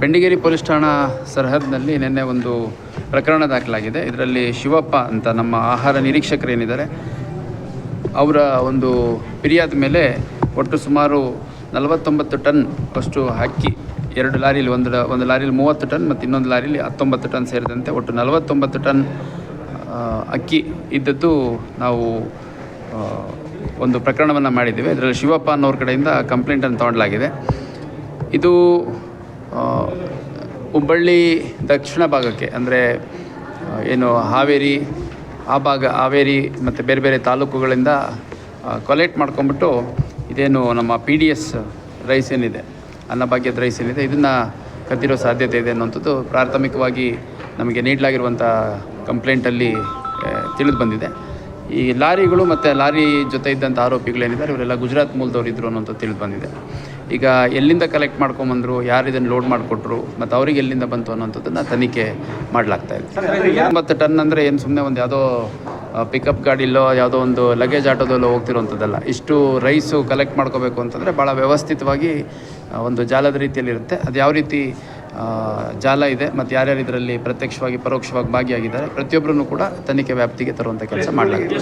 Bendigeri police ಠಾಣಾ ಸರಹದ್ನಲ್ಲಿ ನಿನ್ನೆ ಒಂದು ಪ್ರಕರಣ ದಾಖಲಾಗಿದೆ. ಇದರಲ್ಲಿ ಶಿವಪ್ಪ ಅಂತ ನಮ್ಮ ಆಹಾರ ನಿರೀಕ್ಷಕರೇನಿದ್ದಾರೆ ಅವರ ಒಂದು ಫಿರ್ಯಾದ ಮೇಲೆ ಒಟ್ಟು ಸುಮಾರು ನಲವತ್ತೊಂಬತ್ತು ಟನ್ ಅಷ್ಟು ಅಕ್ಕಿ, ಎರಡು ಲಾರಿಲಿ ಒಂದು ಒಂದು ಲಾರಿಲಿ ಮೂವತ್ತು ಟನ್ ಮತ್ತು ಇನ್ನೊಂದು ಲಾರಿಲಿ ಹತ್ತೊಂಬತ್ತು ಟನ್ ಸೇರಿದಂತೆ ಒಟ್ಟು ನಲವತ್ತೊಂಬತ್ತು ಟನ್ ಅಕ್ಕಿ ಇದ್ದದ್ದು ನಾವು ಒಂದು ಪ್ರಕರಣವನ್ನು ಮಾಡಿದ್ದೇವೆ. ಇದರಲ್ಲಿ ಶಿವಪ್ಪ ಅನ್ನೋರ ಕಡೆಯಿಂದ ಕಂಪ್ಲೇಂಟನ್ನು ತಗೊಂಡಲಾಗಿದೆ. ಇದು ಹುಬ್ಬಳ್ಳಿ ದಕ್ಷಿಣ ಭಾಗಕ್ಕೆ, ಅಂದರೆ ಏನು ಹಾವೇರಿ, ಆ ಭಾಗ ಹಾವೇರಿ ಮತ್ತು ಬೇರೆ ಬೇರೆ ತಾಲೂಕುಗಳಿಂದ ಕೊಲೆಕ್ಟ್ ಮಾಡ್ಕೊಂಬಿಟ್ಟು ಇದೇನು ನಮ್ಮ ಪಿ ಡಿ ಎಸ್ ರೈಸ್ ಏನಿದೆ, ಅನ್ನಭಾಗ್ಯದ ರೈಸ್ ಏನಿದೆ, ಇದನ್ನು ಕದ್ದಿರೋ ಸಾಧ್ಯತೆ ಇದೆ ಅನ್ನೋಂಥದ್ದು ಪ್ರಾಥಮಿಕವಾಗಿ ನಮಗೆ ನೀಡಲಾಗಿರುವಂಥ ಕಂಪ್ಲೇಂಟಲ್ಲಿ ತಿಳಿದು ಬಂದಿದೆ. ಈ ಲಾರಿಗಳು ಮತ್ತು ಲಾರಿ ಜೊತೆ ಇದ್ದಂಥ ಆರೋಪಿಗಳೇನಿದ್ದಾರೆ ಇವರೆಲ್ಲ ಗುಜರಾತ್ ಮೂಲದವ್ರು ಇದ್ದರು ತಿಳಿದು ಬಂದಿದೆ. ಈಗ ಎಲ್ಲಿಂದ ಕಲೆಕ್ಟ್ ಮಾಡ್ಕೊಂಬಂದ್ರು, ಯಾರು ಇದನ್ನು ಲೋಡ್ ಮಾಡಿಕೊಟ್ರು, ಮತ್ತು ಅವ್ರಿಗೆ ಎಲ್ಲಿಂದ ಬಂತು ಅನ್ನೋಂಥದ್ದನ್ನು ತನಿಖೆ ಮಾಡಲಾಗ್ತಾ ಇದೆ. ಎಂಬತ್ತು ಟನ್ ಅಂದರೆ ಏನು ಸುಮ್ಮನೆ ಒಂದು ಯಾವುದೋ ಪಿಕಪ್ ಇಲ್ಲೋ, ಯಾವುದೋ ಒಂದು ಲಗೇಜ್ ಆಟೋದಲ್ಲೋ ಹೋಗ್ತಿರೋಂಥದ್ದಲ್ಲ. ಇಷ್ಟು ರೈಸು ಕಲೆಕ್ಟ್ ಮಾಡ್ಕೋಬೇಕು ಅಂತಂದರೆ ಭಾಳ ವ್ಯವಸ್ಥಿತವಾಗಿ ಒಂದು ಜಾಲದ ರೀತಿಯಲ್ಲಿರುತ್ತೆ ಅದು ಯಾವ ರೀತಿ ಜಾಲ ಇದೆ, ಮತ್ತು ಯಾರ್ಯಾರು ಇದರಲ್ಲಿ ಪ್ರತ್ಯಕ್ಷವಾಗಿ, ಪರೋಕ್ಷವಾಗಿ ಭಾಗಿಯಾಗಿದ್ದಾರೆ ಪ್ರತಿಯೊಬ್ಬರನ್ನು ಕೂಡ ತನಿಖೆ ವ್ಯಾಪ್ತಿಗೆ ತರುವಂಥ ಕೆಲಸ ಮಾಡಲಾಗಿದೆ